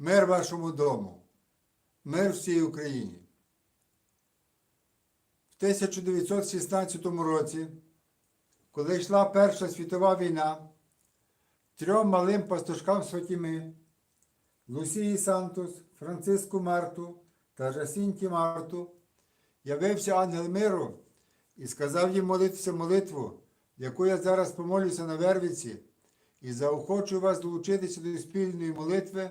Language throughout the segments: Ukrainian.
Мир вашому дому, мир всій Україні. В 1916 році, коли йшла Перша світова війна, трьом малим пастушкам Святіми, Лусії Сантус, Франциску Марту та Жасінті Марту, явився ангел миру і сказав їм молитися молитву, яку я зараз помолюся на Вервиці, і заохочу вас долучитися до спільної молитви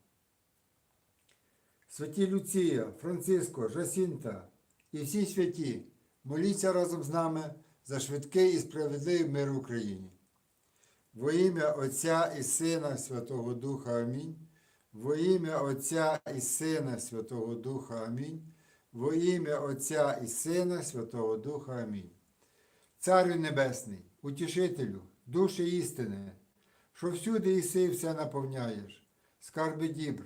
Святі Люція, Франциско, Жасінта і всі святі, моліться разом з нами за швидкий і справедливий мир в Україні. Во ім'я Отця і Сина Святого Духа Амінь. Во ім'я Отця і Сина Святого Духа Амінь. Во ім'я Отця і Сина Святого Духа Амінь. Царю Небесний, утішителю, душі істини, що всюди іси все наповняєш, скарби дібр,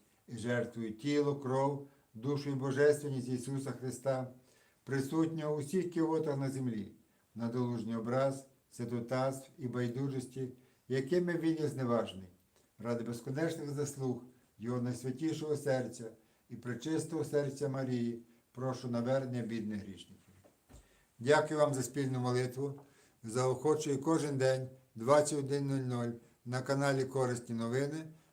і жертвую тіло, кров, душу і божественність Ісуса Христа, присутнього у всіх кіотах на землі, на долужній образ, святотатств і байдужості, якими він є зневажний, ради безконечних заслуг Його найсвятішого серця і пречистого серця Марії, прошу навернення бідних грішників. Дякую вам за спільну молитву. Заохочую кожен день 21.00 на каналі Корисні новини